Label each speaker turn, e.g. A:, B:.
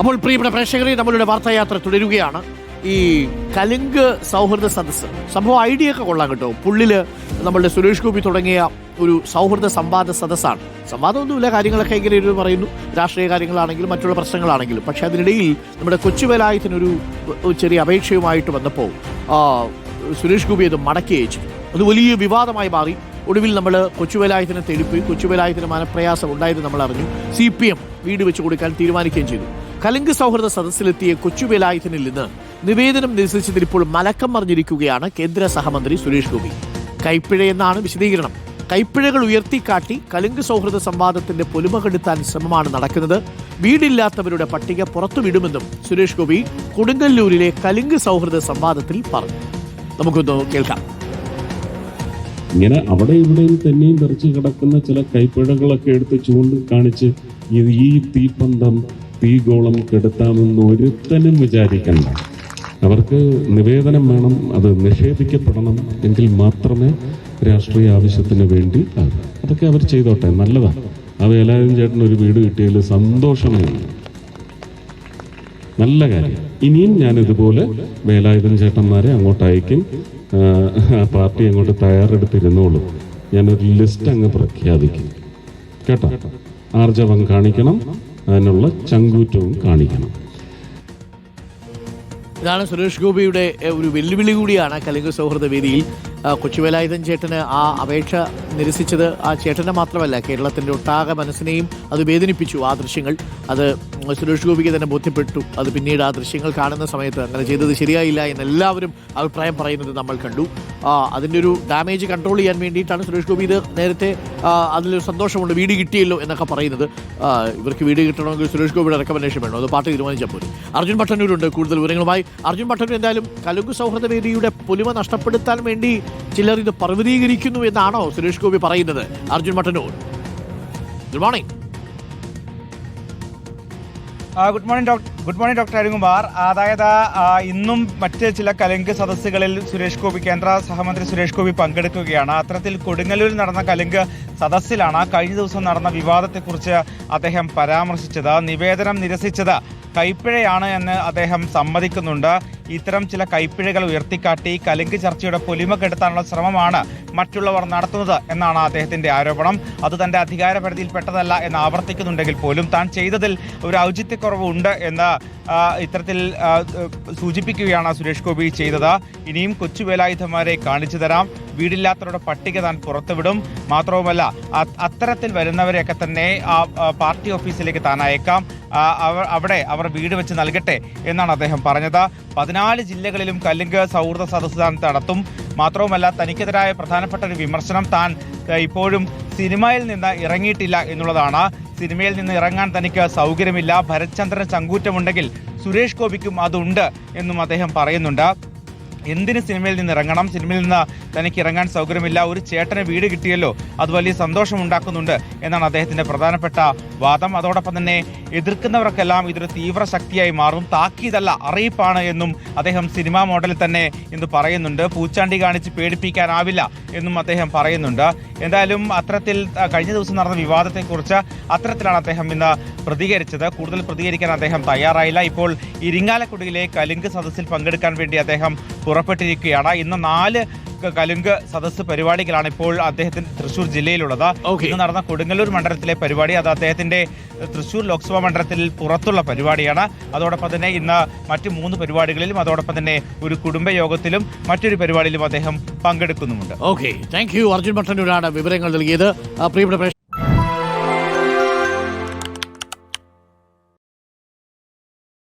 A: അപ്പോൾ പ്രിയപ്പെട്ട പ്രേക്ഷകരെ നമ്മളുടെ വാർത്തായാത്ര തുടരുകയാണ്. ഈ കലുങ്ക് സൗഹൃദ സദസ്സ് സംഭവം ഐഡിയ ഒക്കെ കൊള്ളാം കേട്ടോ. പുള്ളിൽ നമ്മളുടെ സുരേഷ് ഗോപി തുടങ്ങിയ ഒരു സൗഹൃദ സംവാദ സദസ്സാണ്. സംവാദമൊന്നുമില്ല കാര്യങ്ങളൊക്കെ ഇങ്ങനെ ഒരു പറയുന്നു. രാഷ്ട്രീയ കാര്യങ്ങളാണെങ്കിലും മറ്റുള്ള പ്രശ്നങ്ങളാണെങ്കിലും. പക്ഷേ അതിനിടയിൽ നമ്മുടെ കൊച്ചുവേലായത്തിനൊരു ചെറിയ അപേക്ഷയുമായിട്ട് വന്നപ്പോൾ സുരേഷ് ഗോപി അത് മടക്കി അയച്ചു. അത് വലിയ വിവാദമായി മാറി. ഒടുവിൽ നമ്മൾ കൊച്ചുവേലായത്തിനെ തേടിപ്പോയി. കൊച്ചുവേലായത്തിന് മനപ്രയാസം ഉണ്ടായത് നമ്മൾ അറിഞ്ഞു സി പി എം വീട് വെച്ച് കൊടുക്കാൻ തീരുമാനിക്കുകയും ചെയ്തു. കലിംഗ് സൗഹൃദ സദസ്സിലെത്തിയ കൊച്ചുവേലായത്തിനിൽ നിന്ന് നിവേദനം നിരസിച്ചതിൽ ഇപ്പോൾ മലക്കം മറിഞ്ഞിരിക്കുകയാണ് കേന്ദ്ര സഹമന്ത്രി സുരേഷ് ഗോപി. കൈപ്പിഴയെന്നാണ് വിശദീകരണം. കൈപ്പിഴകൾ ഉയർത്തിക്കാട്ടി കലുങ്ക് സൗഹൃദ സംവാദത്തിന്റെ പൊലിമ കെടുത്താൻ ശ്രമമാണ് നടക്കുന്നത്. വീടില്ലാത്തവരുടെ പട്ടിക പുറത്തുവിടുമെന്നും സുരേഷ് ഗോപി കൊടുങ്ങല്ലൂരിലെ കലുങ്ക് സൗഹൃദ സംവാദത്തിൽ പറഞ്ഞു. നമുക്കൊന്ന് കേൾക്കാം.
B: ഇങ്ങനെ അവിടെ ഇവിടെയും തന്നെയും തെറിച്ച് കിടക്കുന്ന ചില കൈപ്പിഴകളൊക്കെ എടുത്ത് ചൂണ്ടിക്കാണിച്ച് ഈ തീപ്പന്തം തീഗോളം കെടുത്താമെന്ന് ഒരുത്തനും വിചാരിക്കണ്ട. അവർക്ക് നിവേദനം വേണം അത് നിഷേധിക്കപ്പെടണം എങ്കിൽ മാത്രമേ രാഷ്ട്രീയ ആവശ്യത്തിന് വേണ്ടി. അതൊക്കെ അവർ ചെയ്തോട്ടെ നല്ലതാണ്. ആ വേലായുധൻ ചേട്ടൻ ഒരു വീട് കിട്ടിയതിൽ സന്തോഷമേ നല്ല കാര്യം. ഇനിയും ഞാൻ ഇതുപോലെ വേലായുധൻ ചേട്ടന്മാരെ അങ്ങോട്ട് അയക്കും പാർട്ടി അങ്ങോട്ട് തയ്യാറെടുത്തിരുന്നോളൂ. ഞാനൊരു ലിസ്റ്റ് അങ്ങ് പ്രഖ്യാപിക്കും. കേട്ടോ? ആർജവം കാണിക്കണം. അതിനുള്ള ചങ്കൂറ്റവും കാണിക്കണം.
A: ഇതാണ് സുരേഷ് ഗോപിയുടെ ഒരു വെല്ലുവിളി കൂടിയാണ് കലിംഗ സൗഹൃദ വേദിയിൽ കൊച്ചുവേലായുധൻ ചേട്ടന് ആ അപേക്ഷ നിരസിച്ചത് ആ ചേട്ടനെ മാത്രമല്ല. കേരളത്തിന്റെ ഒട്ടാകെ മനസ്സിനെയും അത് വേദനിപ്പിച്ചു ആ ദൃശ്യങ്ങൾ. അത് സുരേഷ് ഗോപിക്ക് തന്നെ ബോധ്യപ്പെട്ടു. അത് പിന്നീട് ആ ദൃശ്യങ്ങൾ കാണുന്ന സമയത്ത് അങ്ങനെ ചെയ്തത് ശരിയായില്ല എന്ന് എല്ലാവരും അഭിപ്രായം പറയുന്നത് നമ്മൾ കണ്ടു. അതിന്റെ ഒരു ഡാമേജ് കൺട്രോൾ ചെയ്യാൻ വേണ്ടിയിട്ടാണ് സുരേഷ് ഗോപി ഇത് നേരത്തെ അതിലൊരു സന്തോഷമുണ്ട്. വീട് കിട്ടിയല്ലോ എന്നൊക്കെ പറയുന്നത്. ഇവർക്ക് വീട് കിട്ടണമെങ്കിൽ സുരേഷ് ഗോപിയുടെ റെക്കമെൻഡേഷൻ വേണം. അത് പാർട്ടി പോലും അർജുൻ ഭട്ടന്നൂരുണ്ട് കൂടുതൽ വിവരങ്ങളുമായി. അർജുൻ ഭട്ടന്നൂർ എന്തായാലും കലുങ്ക് സൗഹൃദ വേദിയുടെ പൊലിമ നഷ്ടപ്പെടുത്താൻ വേണ്ടി ചിലർ ഇത് പർവതീകരിക്കുന്നു എന്നാണോ സുരേഷ് ഗോപി പറയുന്നത് Arjun Mattannur good morning
C: good morning doctor good morning doctor Arunkumar. അതായത് ഇന്നും മറ്റ് ചില കലങ്ക് സദസ്സുകളിൽ സുരേഷ് ഗോപി കേന്ദ്ര സഹമന്ത്രി സുരേഷ് ഗോപി പങ്കെടുക്കുകയാണ്. അത്തരത്തിൽ കൊടുങ്ങല്ലൂരിൽ നടന്ന കലങ്ക് സദസ്സിലാണ് കഴിഞ്ഞ ദിവസം നടന്ന വിവാദത്തെക്കുറിച്ച് അദ്ദേഹം പരാമർശിച്ചത്. നിവേദനം നിരസിച്ചത് കൈപ്പിഴയാണ് എന്ന് അദ്ദേഹം സമ്മതിക്കുന്നുണ്ട്. ഇത്തരം ചില കൈപ്പിഴകൾ ഉയർത്തിക്കാട്ടി കലുങ്ക് ചർച്ചയുടെ പൊലിമ കെടുത്താനുള്ള ശ്രമമാണ് മറ്റുള്ളവർ നടത്തുന്നത് എന്നാണ് അദ്ദേഹത്തിന്റെ ആരോപണം. അത് തന്റെ അധികാര പരിധിയിൽപ്പെട്ടതല്ല എന്ന് ആവർത്തിക്കുന്നുണ്ടെങ്കിൽ പോലും താൻ ചെയ്തതിൽ ഒരു ഔചിത്യക്കുറവ് ഉണ്ട് എന്ന് ഇത്തരത്തിൽ സൂചിപ്പിക്കുകയാണ് സുരേഷ് ഗോപി ചെയ്തത്. ഇനിയും കൊച്ചു വേലായുധന്മാരെ കാണിച്ചു തരാം. വീടില്ലാത്തവരുടെ പട്ടിക താൻ പുറത്തുവിടും. മാത്രവുമല്ല അത്തരത്തിൽ വരുന്നവരെയൊക്കെ തന്നെ ആ, പാർട്ടി ഓഫീസിലേക്ക് താൻ അയക്കാം. അവിടെ അവർ വീട് വെച്ച് നൽകട്ടെ എന്നാണ് അദ്ദേഹം പറഞ്ഞത്. പതിനാല് ജില്ലകളിലും കല്ലിങ്ക് സൗഹൃദ സദസ്സ് താൻ നടത്തും. മാത്രവുമല്ല തനിക്കെതിരായ പ്രധാനപ്പെട്ട ഒരു വിമർശനം താൻ ഇപ്പോഴും സിനിമയിൽ നിന്ന് ഇറങ്ങിയിട്ടില്ല എന്നുള്ളതാണ്. സിനിമയിൽ നിന്ന് ഇറങ്ങാൻ തനിക്ക് സൗകര്യമില്ല. ഭരത്ചന്ദ്രൻ ചങ്കൂറ്റമുണ്ടെങ്കിൽ സുരേഷ് ഗോപിക്കും അതുണ്ട് എന്നും അദ്ദേഹം പറയുന്നുണ്ട്. എന്തിന് സിനിമയിൽ നിന്ന് ഇറങ്ങണം? സിനിമയിൽ നിന്ന് തനിക്ക് ഇറങ്ങാൻ സൗകര്യമില്ല. ഒരു ചേട്ടന് വീട് കിട്ടിയല്ലോ. അത് വലിയ സന്തോഷം ഉണ്ടാക്കുന്നുണ്ട് എന്നാണ് അദ്ദേഹത്തിന്റെ പ്രധാനപ്പെട്ട വാദം. അതോടൊപ്പം തന്നെ എതിർക്കുന്നവർക്കെല്ലാം ഇതൊരു തീവ്ര ശക്തിയായി മാറും. താക്കീതല്ല അറിയിപ്പാണ് എന്നും അദ്ദേഹം സിനിമാ മോഡലിൽ തന്നെ ഇന്ന് പറയുന്നുണ്ട്. പൂച്ചാണ്ടി കാണിച്ച് പേടിപ്പിക്കാനാവില്ല എന്നും അദ്ദേഹം പറയുന്നുണ്ട്. എന്തായാലും അത്തരത്തിൽ കഴിഞ്ഞ ദിവസം നടന്ന വിവാദത്തെക്കുറിച്ച് അത്തരത്തിലാണ് അദ്ദേഹം ഇന്ന് പ്രതികരിച്ചത്. കൂടുതൽ പ്രതികരിക്കാൻ അദ്ദേഹം തയ്യാറായില്ല. ഇപ്പോൾ ഇരിങ്ങാലക്കുടിയിലെ കലുങ്ക് സദസ്സിൽ പങ്കെടുക്കാൻ വേണ്ടി അദ്ദേഹം പുറപ്പെട്ടിരിക്കുകയാണ്. ഇന്ന് നാല് കലുങ്ക് സദസ് പരിപാടികളാണ് ഇപ്പോൾ അദ്ദേഹത്തിന് തൃശൂർ ജില്ലയിലുള്ളത്. ഇന്ന് നടന്ന കൊടുങ്ങല്ലൂർ മണ്ഡലത്തിലെ പരിപാടി അത് അദ്ദേഹത്തിന്റെ തൃശൂർ ലോക്സഭാ മണ്ഡലത്തിൽ പുറത്തുള്ള പരിപാടിയാണ്. അതോടൊപ്പം തന്നെ ഇന്ന് മറ്റ് മൂന്ന് പരിപാടികളിലും അതോടൊപ്പം തന്നെ ഒരു കുടുംബയോഗത്തിലും മറ്റൊരു പരിപാടിയിലും അദ്ദേഹം പങ്കെടുക്കുന്നുമുണ്ട്.
A: ഓക്കെ. താങ്ക് യു അർജുൻ ഭട്ടനൂരാണ് വിവരങ്ങൾ നൽകിയത്. പ്രിയപ്പെട്ട